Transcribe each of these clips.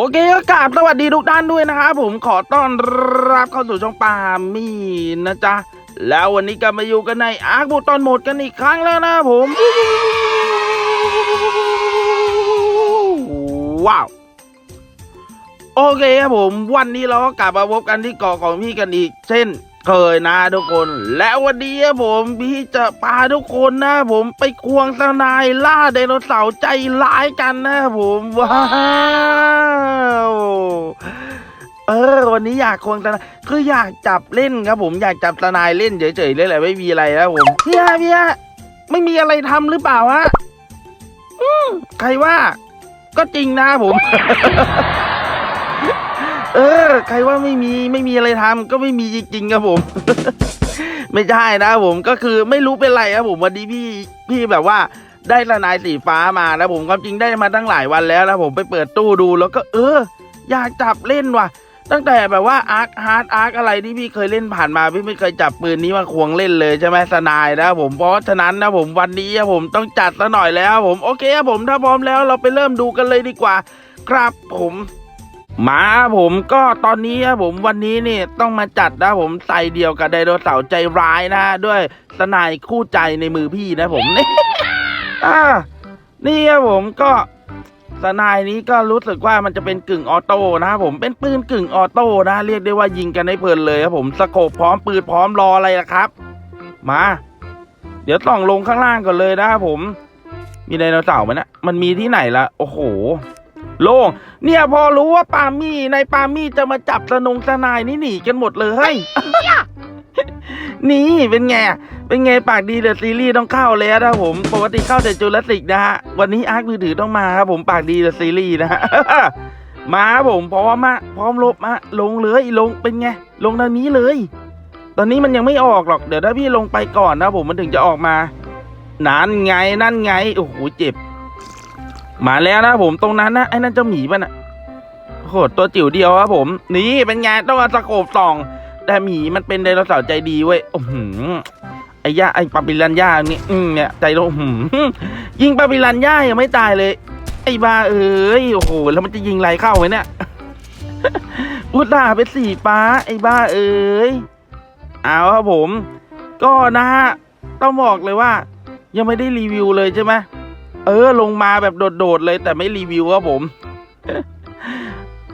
โอเคก็กราบสวัสดีทุกท่านด้วยนะครับผมขอต้อนรับเข้าสู่ช่องปามี่นะจ๊ะ แล้ววันนี้ก็มาอยู่กันในอาร์คบูตอนโหมดกันอีกครั้งแล้วนะผม ว้าว โอเคครับผม วันนี้เราก็กลับมาพบกันที่เกาะของพี่กันอีก เช่นเคยนะทุกคน และวันนี้ผมพี่จะพาทุกคนนะ ผมไปควงสนายล่าไดโนเสาร์ใจร้ายกันนะผมว้าวเออ วันนี้อยากควงสนายคืออยากจับเล่นครับ ผมอยากจับสนายเล่นเฉยๆเลยแหละไม่มีอะไรแล้วผมพี่ฮะพี่ฮะไม่มีอะไรทำหรือเปล่าฮะใครว่า ก็จริงนะผม เออ ใครว่าไม่มีไม่มีอะไรทำก็ไม่มีจริงๆครับผม ไม่ใช่นะผมก็คือไม่รู้เป็นไรครับผมวันนี้พี่พี่แบบว่าได้ละนายสีฟ้ามานะผมความจริงได้มาตั้งหลายวันแล้วนะผมไปเปิดตู้ดูแล้วก็เออ อยากจับเล่นว่ะ ตั้งแต่แบบว่าอาร์คฮาร์ดอาร์คอะไรที่พี่เคยเล่นผ่านมาพี่ไม่เคยจับปืนนี้มาควงเล่นเลยใช่ไหมสนายนะผมเพราะฉะนั้นนะผมวันนี้นะผมต้องจัดซะหน่อยแล้วผมโอเคครับผมถ้าพร้อมแล้วเราไปเริ่มดูกันเลยดีกว่า ครับผม มาผมก็ตอนนี้ครับผมวันนี้นี่ต้องมาจัดนะผมใส่เดียวกับไดโนเสาร์ใจร้ายนะด้วยสนายคู่ใจในมือพี่นะผมนี่อ่านี่ครับผมก็สนายนี้ก็รู้สึกว่ามันจะเป็นกึ่งออโต้นะครับผมเป็นปืนกึ่งออโต้นะเรียกได้ว่ายิงกันได้เพลินเลยครับผมสโคปพร้อมปืนพร้อมรออะไรล่ะครับ มา เดี๋ยวส่องลงข้างล่างก่อนเลยนะครับผม มีไดโนเสาร์ไหมนะมันมีที่ไหนละโอ้โห โล่งเนี่ยพอรู้ว่าปามี่ในปามี่จะมาจับสนงสนายนี่หนีกันหมดเลยเฮ้ยนี่เป็นไง เป็นไงปากดีเดอะซีรีส์ต้องเข้าแล้วนะผม ปกติเข้าแต่จูราสสิกนะฮะ วันนี้อาร์คมือถือต้องมาครับผมปากดีเดอะซีรีส์นะฮะ มาผมพร้อมมาพร้อมลบมาลงเลยลงเป็นไง ลงทางนี้เลย ตอนนี้มันยังไม่ออกหรอก เดี๋ยวถ้าพี่ลงไปก่อนนะผมมันถึงจะออกมา นั่นไงนั่นไง โอ้โหเจ็บ มาแล้วนะผมตรงนั้นนะไอ้นั่นเจ้าหมีป่ะน่ะโหตัวจิ๋วเดียวครับผม นี่เป็นไงต้องเอาสโคปส่อง แต่หมีมันเป็นไดโนเสาร์ใจดีเว้ยอ้โหไอ้ย่าไอ้ปาปิรันย่านี่อืมเนี่ยใจโลหืมยิงปาปิรันย่ายังไม่ตายเลย ไอ้บ้าเอ้ยโอ้โหแล้วมันจะยิงไรเข้าไว้เนี่ยอุตส่าห์เป็นสีฟ้า ไอ้บ้าเอ้ยเอาครับผม ก็นะฮะต้องบอกเลยว่า ยังไม่ได้รีวิวเลยใช่ไหม เออ ลงมาแบบโดดๆเลยแต่ไม่รีวิวครับผม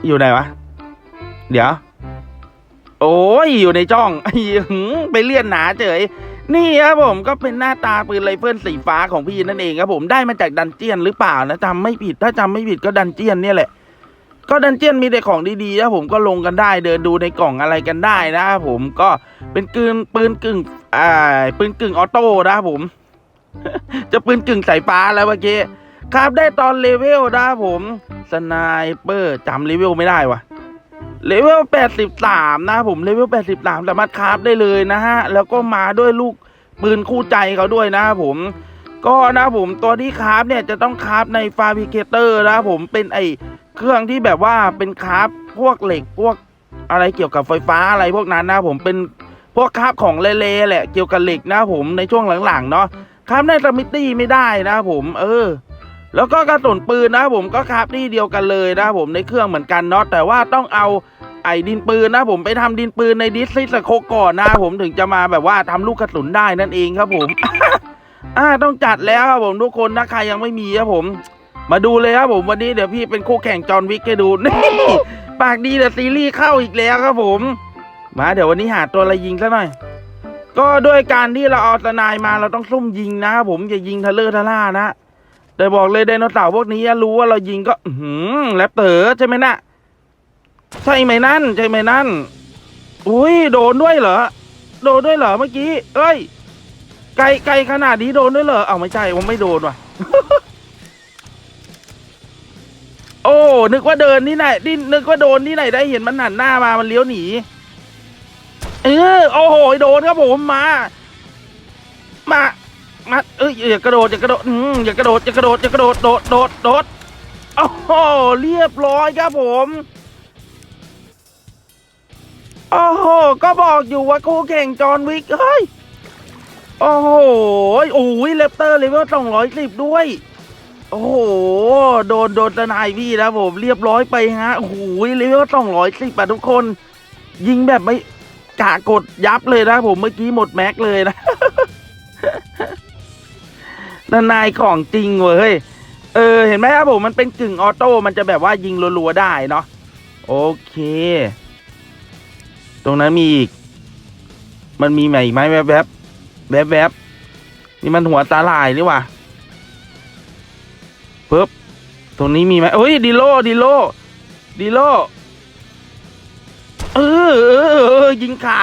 อยู่ไหนวะ เดี๋ยว โอ้ย อยู่ในจ้องไอ้หืมไปเลื่อนหนาเฉย นี่ครับผมก็เป็นหน้าตาปืนไรเฟิลสีฟ้าของพี่นั่นเองครับผมได้มาจากดันเจียนหรือเปล่านะจำไม่ผิดถ้าจำไม่ผิดก็ดันเจียนเนี่ยแหละก็ดันเจียนมีแต่ของดีๆนะผมก็ลงกันได้ เดินดูในกล่องอะไรกันได้นะครับผมก็เป็นปืนปืนกึ่งอ่าปืนกึ่งออโต้นะครับผม จะปืนกึ่งสายฟ้าแล้วเมื่อกี้ครับได้ตอนเลเวลนะผมสไนเปอร์จำเลเวลไม่ได้วะเลเวล83นะครับผมเลเวล83สามารถคราฟได้เลยนะฮะ แล้วก็มาด้วยลูกปืนคู่ใจเขาด้วยนะผมก็นะผมตัวที่คราฟเนี่ยจะต้องคราฟในฟาบิเคเตอร์นะผมเป็นไอเครื่องที่แบบว่าเป็นคราฟพวกเหล็กพวกอะไรเกี่ยวกับไฟฟ้าอะไรพวกนั้นนะผมเป็นพวกคราฟของเละๆแหละเกี่ยวกับเหล็กนะผมในช่วงหลังๆเนาะ ครับในสมิตตี้ไม่ได้นะครับผมเออ แล้วก็กระสุนปืนนะครับผมก็ครับที่เดียวกันเลยนะครับผมในเครื่องเหมือนกันเนาะแต่ว่าต้องเอาไอ้ดินปืนนะผมไปทำดินปืนในดิสซิสโคก่อนนะผมถึงจะมาแบบว่าทำลูกกระสุนได้นั่นเองครับผมอ่าต้องจัดแล้วครับผมทุกคนนะใครยังไม่มีครับผม มาดูเลยครับผมวันนี้เดี๋ยวพี่เป็นคู่แข่งจอห์นวิกให้ดูนี่ปากดีแต่ซีรีส์เข้าอีกแล้วครับผม มาเดี๋ยววันนี้หาตัวอะไรยิงซะหน่อย ก็ด้วยการที่เราเอาสนายมาเราต้องซุ่มยิงนะครับผมอย่ายิงทะเลอร์ทะล่านะแต่บอกเลยไดโนเสาร์พวกนี้รู้ว่าเรายิงก็หือแรปเตอร์ใช่ไหมนะใช่ไหมนั่นใช่ไหมนั่นอุ้ยโดนด้วยเหรอโดนด้วยเหรอเมื่อกี้ เอ้ย ไกลไกลขนาดนี้โดนด้วยเหรอเอาไม่ใช่ผมไม่โดนว่ะ โอ้นึกว่าเดินที่ไหนนี่นึกว่าโดนที่ไหนได้เห็นมันหันหน้ามามันเลี้ยวหนี เออโอ้โหโดนครับผมมา มามาเอ้ยอย่ากระโดดอย่ากระโดดอืมอย่ากระโดดอย่ากระโดดอย่ากระโดดโดดโดดโดดโอ้โหเรียบร้อยครับผมโอ้โหก็บอกอยู่ว่าคู่แข่งจอห์นวิกเฮ้ยโอ้โหโอ้ยเลปเตอร์เลเวลสองร้อยสิบด้วย โอ้โห โดนโดนทนายพี่แล้วผม เรียบร้อยไปฮะโอ้โหเลเวลสองร้อยสิบอะทุกคน ยิงแบบไม่ กะกดยับเลยนะผมเมื่อกี้หมดแม็กเลยนะทนายของจริงเว้ยเออ เห็นไหมครับผมมันเป็นกึ่งออโต้มันจะแบบว่ายิงรัวๆได้เนาะโอเค ตรงนั้นมีอีก มันมีใหม่ไหมแวบๆแวบๆนี่มันหัวตาลายนี่ว่าปึ๊บตรงนี้มีไหมเฮ้ยดีโลดีโลดีโล ออยิงขา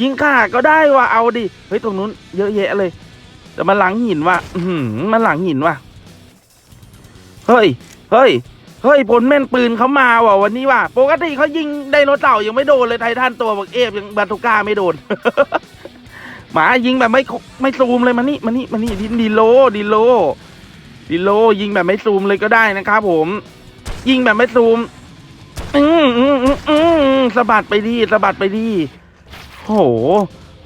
ยิงขาก็ได้ว่ะเอาดิเฮ้ยตรงนู้นเยอะแยะเลย แต่มันหลังหินว่ะอืมันหลังหินว่ะเฮ้ยเฮ้ยเฮ้ยผลแม่นปืนเขามาว่ะวันนี้ว่ะปกติเขายิงไดโนเสาร์ยังไม่โดนเลยไททันตัวบักเอฟยังบาตูก้าไม่โดนหมายิงแบบไม่ไม่ซูมเลยมานี่มานี่มานี่ดิดีโลดีโลดิโลยิงแบบไม่ซูมเลยก็ได้นะครับผม ยิงแบบไม่ซูม อืมอืมอืมอืมสะบัดไปดีสะบัดไปดีโห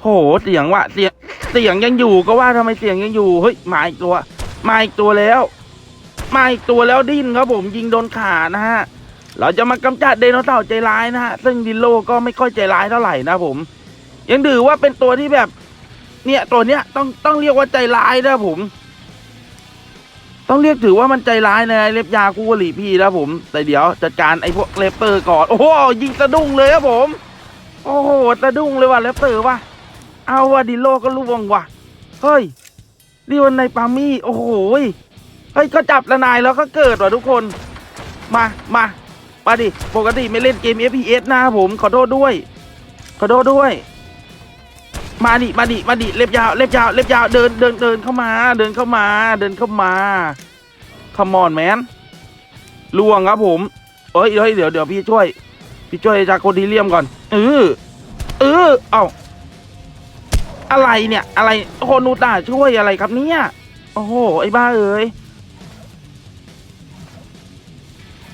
โห เสียงว่ะ เสียง เสียงยังอยู่ก็ว่าทำไมเสียงยังอยู่ เฮ้ย มาอีกตัว มาอีกตัวแล้ว มาอีกตัวแล้วดิ้นครับผมยิงโดนขานะฮะ เราจะมากำจัดไดโนเสาร์ใจร้ายนะฮะ ซึ่งดิโลก็ไม่ค่อยใจร้ายเท่าไหร่นะผม ยังถือว่าเป็นตัวที่แบบ เนี่ยตัวเนี้ยต้องต้องเรียกว่าใจร้ายนะผม ต้องเรียกถือว่ามันใจร้ายนะเล็บยาคู่กหลีพี่นะผม แต่เดี๋ยวจัดการไอ้พวกเลปเตอร์ก่อน โอ้โหยิงสะดุ้งเลยครับผม โอ้โหสะดุ้งเลยว่ะเลปเตอร์ว่ะ เอาว่ะดิโลก็ล่วงว่ะ เฮ้ยนี่วันในปามี่ โอ้โหเฮ้ยก็จับละนายแล้วก็เกิดว่ะทุกคน มามามาดิ ปกติไม่เล่นเกม FPS นะผม ขอโทษด้วย ขอโทษด้วย มาดิมาดิมาดิเล็บยาวเล็บยาวเล็บยาวเดินเดินเดินเข้ามา เดินเข้ามา เดินเข้ามาคมอนแมนล่วงครับผมเอ้ยเฮ้ยเดี๋ยวเดี๋ยวพี่ช่วย พี่ช่วยจากโคดีเลียมก่อนเออเออเอ้าอะไรเนี่ย อะไรโคนูตาช่วยอะไรครับเนี่ยโอ้โหไอ้บ้าเอ้ย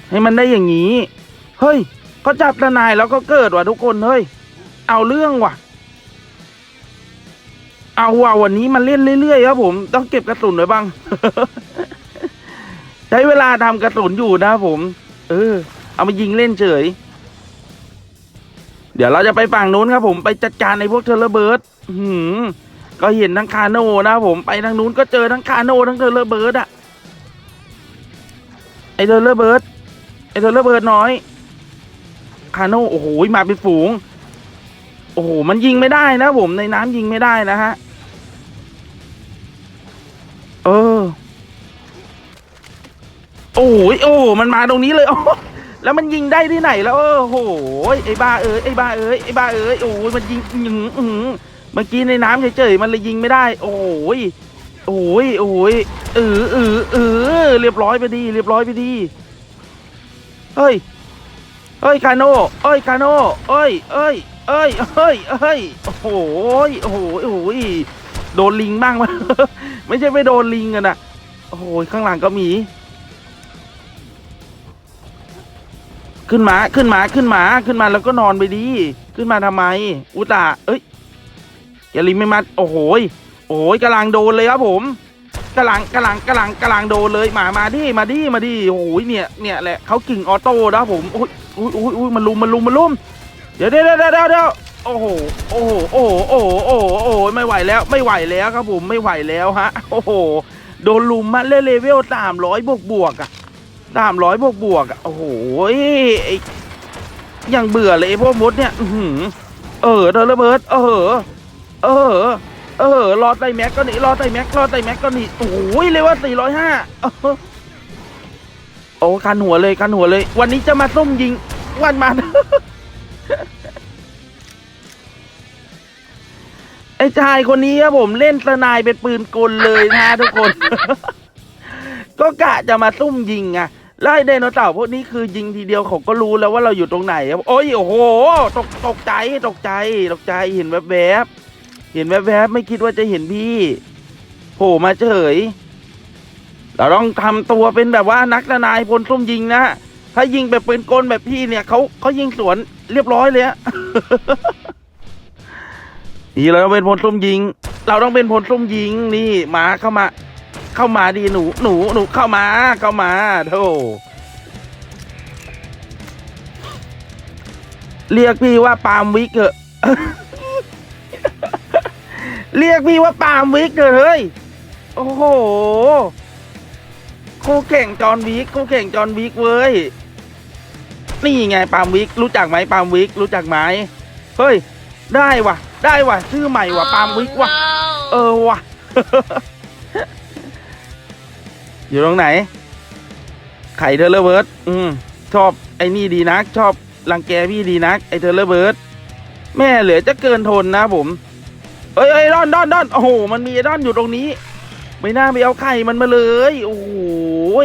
ให้มันได้อย่างนี้ เฮ้ยเขาจับทนายแล้วก็เกิดว่ะทุกคนเฮ้ย เอาเรื่องว่ะ เอาว่ะวันนี้มันเล่นเรื่อยๆครับผมต้องเก็บกระสุนไว้บ้าง ใช้เวลาทำกระสุนอยู่นะผม เออ เอามายิงเล่นเฉย เดี๋ยวเราจะไปฝั่งนู้นครับผมไปจัดการในพวกเทเลเบิร์ดหืมก็เห็นทั้งคาโน่นะผมไปทางนู้นก็เจอทั้งคาโน่ทั้งเทเลเบิร์ดอะไอเทเลเบิร์ดไอเทเลเบิร์ดน้อย คาโน่โอ้โหมาเป็นฝูงโอ้โห มันยิงไม่ได้นะผมในน้ำยิงไม่ได้นะฮะ โอ้ยโอ้มันมาตรงนี้เลยโอ้แล้วมันยิงได้ที่ไหนแล้ว โอ้โหไอ้บ้าเอ้ยไอ้บ้าเอ้ยไอ้บ้าเอ้ยโอ้ยมันยิงยิงอือเมื่อกี้ในน้ำเฉยๆมันเลยยิงไม่ได้ โอ้ยโอ้ยโอ้ยเออเออเออเรียบร้อยไปดี เรียบร้อยไปดีเฮ้ยเฮ้ยคาโน่เอ้ยคาโน่เอ้ยเอ้ยเอ้ยเอ้ยเอ้ยโอ้โหโอ้โหโอ้โหโดนลิงบ้างมั้ไม่ใช่ไม่โดนลิงกันนะโอ้โหข้างหลังก็มี ขึ้นมาขึ้นมาขึ้นมาขึ้นมาแล้วก็นอนไปดีขึ้นมาทำไม อุต่าเอ้ยแกลิงไม่มาโอ้โหโอ้ยกำลังโดนเลยครับผมกำลังกำลังกำลังกำลังโดนเลยมามาดิมาดิมาดิโอ้ยเนี่ยเนี่ยแหละเขากิ่งออโต้นะครับผมโอ้ยโอ้ยโอ้ยโอ้ยมันลุมมันลุมมันลุมเดี๋ยวเดี๋ยวเดี๋ยวเดี๋ยวโอ้โหโอ้โหโอ้โหโอ้โหโอ้โหไม่ไหวแล้วไม่ไหวแล้วครับผมไม่ไหวแล้วฮะโอ้โหโดนลุมมาเล่เลเวลสามร้อยบวกบวกอะ สามร้อยบวกบวกอะโอ้โหไอ้ยังเบื่อเลยไอ้พวกมดเนี่ยอืเออเดอระเบิด เออ เออ เออรอไตแม็กก็หนีรอไตแม็กรอไตแม็กก็หนีโอ้โหเลยว่าสี่ร้อยห้าโอ้คันหัวเลยคันหัวเลย วันนี้จะมาซุ่มยิงวันมันไอ้ชายคนนี้ครับผมเล่นสนายเป็นปืนกลเลยนะทุกคน ก็กะจะมาซุ่มยิงอะ แล้วไอ้ไดโนเสาร์พวกนี้คือยิงทีเดียวเขาก็รู้แล้วว่าเราอยู่ตรงไหนครับโอ้ยโอ้โหตกตกใจตกใจตกใจเห็นแวบๆเห็นแวบๆไม่คิดว่าจะเห็นพี่โผล่มาเฉย เราต้องทำตัวเป็นแบบว่านักนายพลซุ่มยิงนะถ้ายิงแบบปืนกลแบบพี่เนี่ยเขาเขายิงสวนเรียบร้อยเลยอะนี่เราต้องเป็นพลซุ่มยิง เราต้องเป็นพลซุ่มยิงนี่มาเข้ามา เข้ามาดีหนูหนูหนูเข้ามาเข้ามาโธ่เรียกพี่ว่าปาล์มวิกเถอะเรียกพี่ว่าปาล์มวิกเถอะเฮ้ยโอ้โหคู่แข่งจอนวิกคู่แข่งจอนวิกเว้ยนี่ไงปาล์มวิกรู้จักไหมปาล์มวิกรู้จักไหมเฮ้ย ได้ว่ะ ได้ว่ะชื่อใหม่ว่ะปาล์มวิกว่ะ เออว่ะ อยู่ตรงไหน ไข่เทเลเบิร์ดอืมชอบไอ้นี่ดีนัก ชอบรังแกพี่ดีนัก ไอ้เทเลเบิร์ดแม่เหลือจะเกินทนนะผมเอ้ยเอ้ยดอนดอนดอนโอ้โห มันมีไอดอนอยู่ตรงนี้ ไม่น่าไปเอาไข่มันมาเลย โอ้โห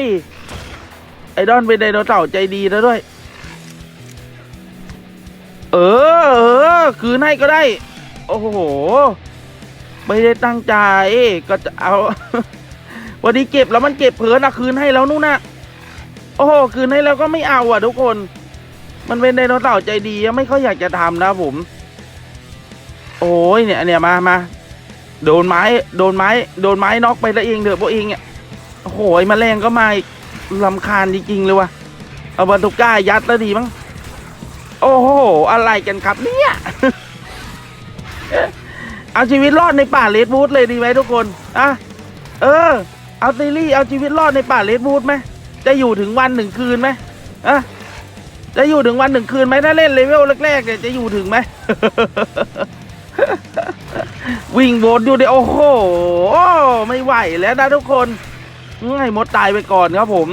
ยไอ้ดอนเป็นไดโนเสาร์ใจดีแล้วด้วย เออเออคืนให้ก็ได้ โอ้โห ไม่ได้ตั้งใจก็จะเอา วันนี้เก็บแล้วมันเก็บเผลอนะคืนให้แล้วนู่นนะโอ้โหคืนให้แล้วก็ไม่เอาอะทุกคน มันเป็นไดโนเสาร์ใจดีไม่ค่อยอยากจะทำนะผม โอ้ยเนี่ยเนี่ยมามาโดนไม้ โดนไม้ โดนไม้น็อกไปแล้วเองเถอะพวกเองเนี่ยโอ้โหยแมลงก็มาอีกลำคาญจริงๆเลยว่ะเอาบรรทุกก้ายัดแล้วดีมั้งโอ้โห อะไรกันครับเนี่ยเอาชีวิตรอดในป่าเลดวูดเลยดีไหมทุกคน อะ เออ เอาซีรีส์เอาชีวิตรอดในป่าเลดวูดไหมจะอยู่ถึงวันหนึ่งคืนไหมอะจะอยู่ถึงวันหนึ่งคืนไหมถ้าเล่นเลเวลแรกๆเนี่ยจะอยู่ถึงไหมวิ่งวนอยู่เดียวโอ้โหไม่ไหวแล้วนะทุกคนให้มดตายไปก่อนครับผม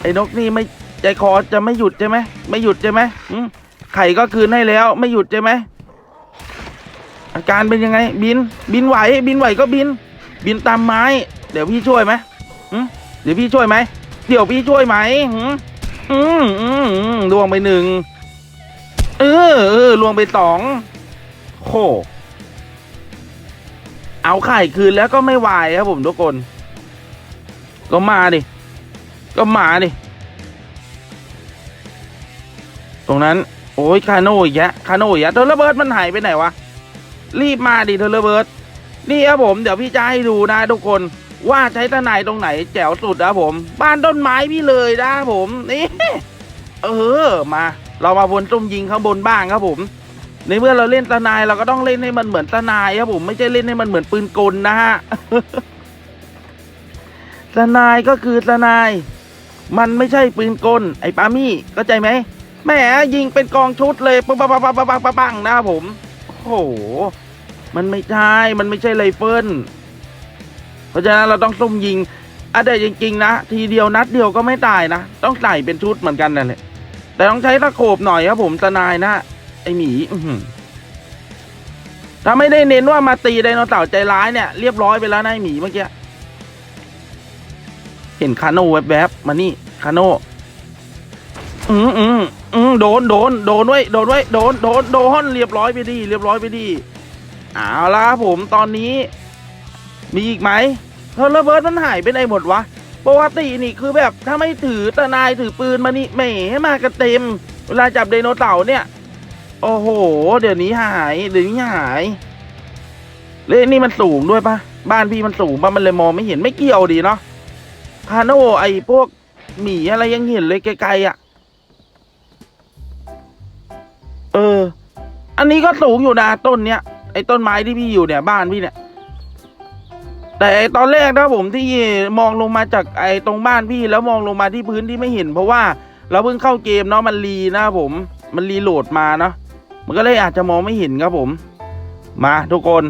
ไอ้นกนี่ไม่ใจคอจะไม่หยุดใช่ไหมไม่หยุดใช่ไหมไข่ก็คืนให้แล้ว ไม่หยุดใช่ไหมอาการเป็นยังไง บิน บินไหว บินไหวก็บิน บินตามไม้ เดี๋ยวพี่ช่วยไหมหืมเดี๋ยวพี่ช่วยไหม เดี๋ยวพี่ช่วยไหมหืมอืมอืมอืมลวงไปหนึ่งเออเออลวงไปสองโคเอาไข่คืนแล้วก็ไม่ไหวครับผมทุกคน ก็มาดิ ก็มาดิ ตรงนั้น โอ้ยคาโน่อีกแยะคาโน่อีกแยะเทอร์ระเบิร์ดมันหายไปไหนวะ รีบมาดิเทอร์ระเบิร์ดนี่ครับผม เดี๋ยวพี่จะให้ดูนะทุกคน ว่าใช้ตะไนตรงไหนแจ๋วสุดนะผม บ้านต้นไม้พี่เลยนะผมนี่เออมา เรามาวนตุ้มยิงข้างบนบ้างครับผม ในเมื่อเราเล่นตะนายเราก็ต้องเล่นให้มันเหมือนตะนายครับผมไม่ใช่เล่นให้มันเหมือนปืนกลนะฮะตะนายก็คือตะนาย มันไม่ใช่ปืนกล ไอ้ปามี่เข้าใจไหมแหมยิงเป็นกองชุดเลยปังปังปังปังปังปังนะครับผมโอ้โหมันไม่ใช่ มันไม่ใช่ไรเฟิล ราะฉะนั้นเราต้องซุ่มยิงอะแต่จริงๆนะ ทีเดียวนัดเดียวก็ไม่ตายนะ ต้องใส่เป็นชุดเหมือนกันนั่นแหละแต่ต้องใช้ตะโขบหน่อยครับผมตนายนะไอหมีออืถ้าไม่ได้เน้นว่ามาตีไดโนเสาร์ใจร้ายเนี่ย เรียบร้อยไปแล้วนะไอหมีเมื่อกี้เห็นคาโน่แวบๆมานี่คาโน่อืมอืมอืมโดนโดนโดนไว้โดนไว้โดนโดนโดนเรียบร้อยไปดี เรียบร้อยไปดีเอาละครับผมตอนนี้ มีอีกไหม เทอร์ระเบิร์ดมันหายไปไหนหมดวะปกตินี่คือแบบถ้าไม่ถือตะนายถือปืนมานี่แหมมากันเต็ม เวลาจับไดโนเสาร์เนี่ย โอ้โห เดี๋ยวนี้หายเดี๋ยวนี้หายเล่นนี่มันสูงด้วยปะบ้านพี่มันสูงปะมันเลยมองไม่เห็นไม่เกี่ยวดีเนาะคาโนไอพวกหมีอะไรยังเห็นเลยไกลๆอะ เออ อันนี้ก็สูงอยู่นะต้นเนี้ยไอ้ต้นไม้ที่พี่อยู่เนี่ยบ้านพี่เนี่ย แต่ไอตอนแรกนะผมที่มองลงมาจากไอ้ตรงบ้านพี่แล้วมองลงมาที่พื้นที่ไม่เห็น เพราะว่าเราเพิ่งเข้าเกมเนาะมันรีนะผมมันรีโหลดมาเนาะมันก็เลยอาจจะมองไม่เห็นครับผม มาทุกคน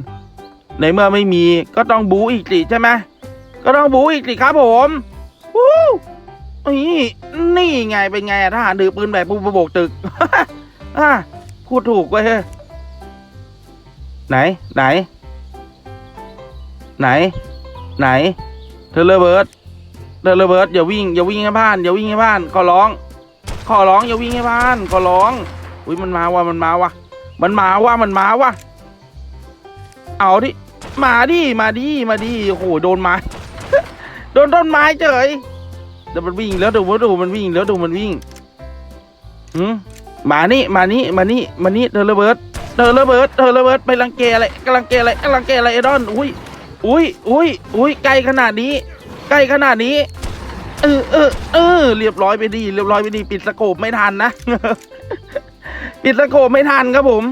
ในเมื่อไม่มีก็ต้องบูอีกสิใช่ไหมก็ต้องบูอีกสิครับผมวู้นี่นี่ไงเป็นไงทหารถือปืนแบบปุบโบกตึกอะพูดถูกเว้ยไหนไหน ไหน ไหนเธอระเบิร์ดเธอระเบิร์ดอย่าวิ่งอย่าวิ่งให้บ้านอย่าวิ่งให้บ้านขอร้อง ขอร้องอย่าวิ่งให้บ้านขอร้อง อุ้ยมันมาว่ะมันมาว่ะมันมาว่ะมันมาว่ะเอาดิมาดิมาดิมาดิโอ้โหโดนไม้โดนต้นไม้เฉยเดี๋ยวมันวิ่งแล้วดูดูมันวิ่งแล้วดูมันวิ่งอืมมานี่มานี่มานี่มานี่เธอระเบิร์ดเธอระเบิร์ดเธอระเบิร์ดไปรังแกอะไรกำลังแกอะไรกำลังแกอะไรไอดอนอุ้ย อุ้ยอุ้ยอุ้ยไกลขนาดนี้ ใกล้ขนาดนี้ เออเออเออเรียบร้อยไปดี เรียบร้อยไปดี ปิดสโคปไม่ทันนะ ปิดสโคปไม่ทันครับผม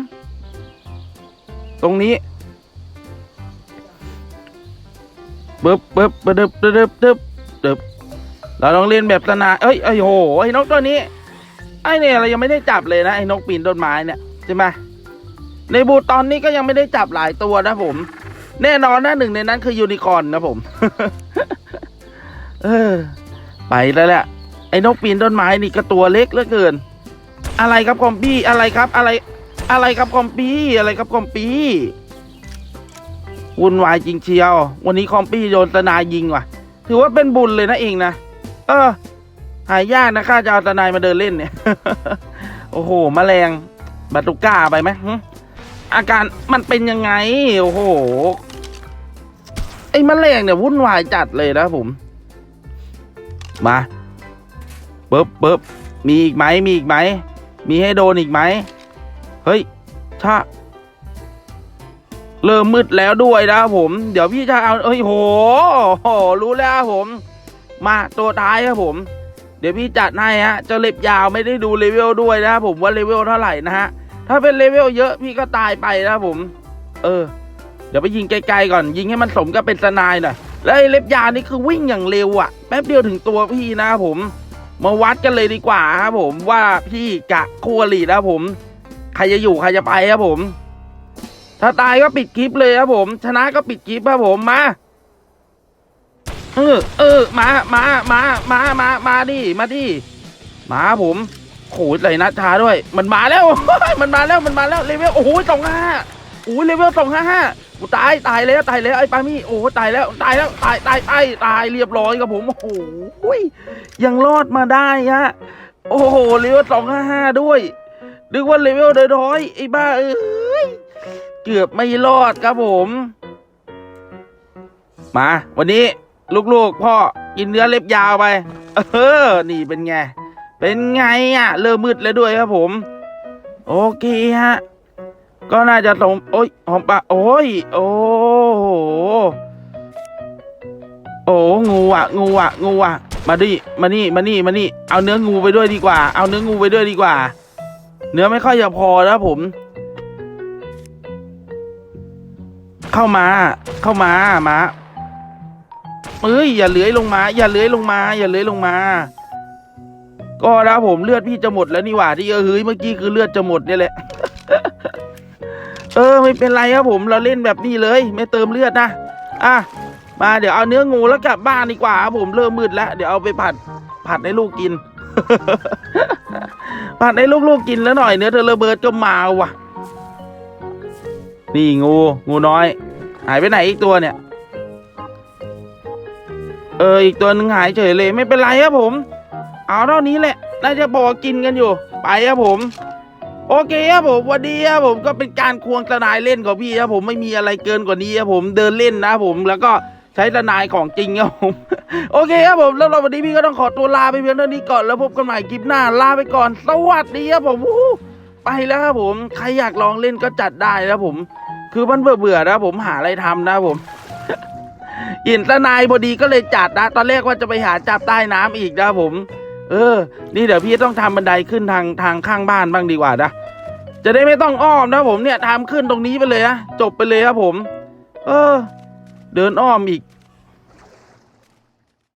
ตรงนี้ปึ๊บปึ๊บปึ๊บปึ๊บปึ๊บปึ๊บปึ๊บเราต้องเล่นแบบสนาเอ้ยไอ้โหไอ้นกตัวนี้ ไอ้เนี่ยเรายังไม่ได้จับเลยนะไอ้นกปีนต้นไม้เนี่ยใช่ไหมในบูตอนนี้ก็ยังไม่ได้จับหลายตัวนะผม แน่นอนนะหนึ่งในนั้นคือยูนิคอร์นนะผม เออ ไปแล้วแหละ ไอ้นกปีนต้นไม้นี่ก็ตัวเล็กเหลือเกิน อะไรครับคอมปี้อะไรครับ อะไร อะไรครับคอมปี้อะไรครับคอมปี้วุ่นวายจริงเชียว วันนี้คอมปี้โดนตนายยิงว่ะ ถือว่าเป็นบุญเลยนะเองนะเออ หายากนะข้าจะเอาตนายมาเดินเล่นเนี่ย โอ้โหแมลงบาตุก้าไปไหมอาการมันเป็นยังไง โอ้โห อ้แมลงเนี่ยวุ่นวายจัดเลยนะผม มาปึ๊บปึ๊บมีอีกไหมมีอีกไหม มีให้โดนอีกไหม เฮ้ย ถ้า เริ่มมืดแล้วด้วยนะผม เดี๋ยวพี่จะเอาเอ้ยโหโห รู้แล้วผม มาตัวท้ายครับผม เดี๋ยวพี่จัดให้ฮะจ้าเล็บยาวไม่ได้ดูเลเวลด้วยนะผมว่าเลเวลเท่าไหร่นะฮะ ถ้าเป็นเลเวลเยอะพี่ก็ตายไปนะผม เออ ดี๋ยวไปยิงไกลๆก่อน ยิงให้มันสมกับเป็นสนายหน่อยแล้วไอ้เล็บยานี่คือวิ่งอย่างเร็วอะแป๊บเดียวถึงตัวพี่นะครับผม มาวัดกันเลยดีกว่าครับผมว่าพี่กะคู่อรินะผม ใครจะอยู่ใครจะไปครับผม ถ้าตายก็ปิดคลิปเลยครับผม ชนะก็ปิดคลิปครับผมมาเออเออมามามามามามาดิมาดิมาผมโอ้ยไหลนัดช้าด้วย มันมาแล้วมันมาแล้วมันมาแล้วเลเวลโอ้โหสองห้า อ้ยเลเวลสองห้าห้ากูตายตายแล้วตายแล้วไอ้ปามี่โอ้ตายแล้วตายแล้วตายตายตายตายเรียบร้อยครับผมโอ้โหยังรอดมาได้ฮะโอ้โหเลเวลสองห้าห้าด้วยนึกว่าเลเวลน้อยไอ้บ้าเอ้ยเกือบไม่รอดครับผม มา วันนี้ลูกๆพ่อกินเนื้อเล็บยาวไป เออ นี่เป็นไง เป็นไงอะ เริ่มมืดแล้วด้วยครับผม โอเคฮะ ก็น่าจะสมโอ้ยหอมปะโอ้ย โอ้โหโอ้งูอะ งูอะ งูอะ มาดิ มานี่ มานี่ มานี่ เอาเนื้องูไปด้วยดีกว่า เอาเนื้องูไปด้วยดีกว่า เนื้อไม่ค่อยจะพอแล้วผม เข้ามา เข้ามา มาเอ้ย อย่าเลื้อยลงมา อย่าเลื้อยลงมา อย่าเลื้อยลงมา ก็นะผมเลือดพี่จะหมดแล้วนี่หว่าที่เออเฮ้ยเมื่อกี้คือเลือดจะหมดเนี่ยแหละ เออไม่เป็นไรครับผมเราเล่นแบบนี้เลย ไม่เติมเลือดนะอะมาเดี๋ยวเอาเนื้องูแล้วกลับบ้านดีกว่าครับผมเริ่มมืดแล้ว เดี๋ยวเอาไปผัดผัดให้ลูกกิน ผัดให้ลูกๆกินแล้วหน่อยเนื้อเทอร์เบิร์ดก็มาว่ะ นี่งู งูน้อย หายไปไหนอีกตัวเนี่ย เอออีกตัวหนึงหายเฉยเลย ไม่เป็นไรครับผม เอาเท่านี้แหละน่าจะพอกินกันอยู่ ไปครับผม โอเคครับผมวันนี้ครับผมก็เป็นการควงทนายเล่นของพี่ครับผมไม่มีอะไรเกินกว่านี้ครับผมเดินเล่นนะผมแล้วก็ใช้ทนายของจริงครับผม โอเคครับผมแล้วเราวันนี้พี่ก็ต้องขอตัวลาไปเพียงเท่านี้ก่อนแล้วพบกันใหม่คลิปหน้าลาไปก่อนสวัสดีครับผมไปแล้วครับผมใครอยากลองเล่นก็จัดได้นะครับผม คือมันเบื่อเบื่อๆนะผมหาอะไรทำนะผมอินทนายพอดีก็เลยจัดนะ ตอนแรกว่าจะไปหาจับใต้น้ำอีกนะผม เออ นี่เดี๋ยวพี่ต้องทำบันไดขึ้นทางทางข้างบ้านบ้างดีกว่านะจะได้ไม่ต้องอ้อมนะผมเนี่ยทำขึ้นตรงนี้ไปเลยนะจบไปเลยครับผม เออ เดินอ้อมอีก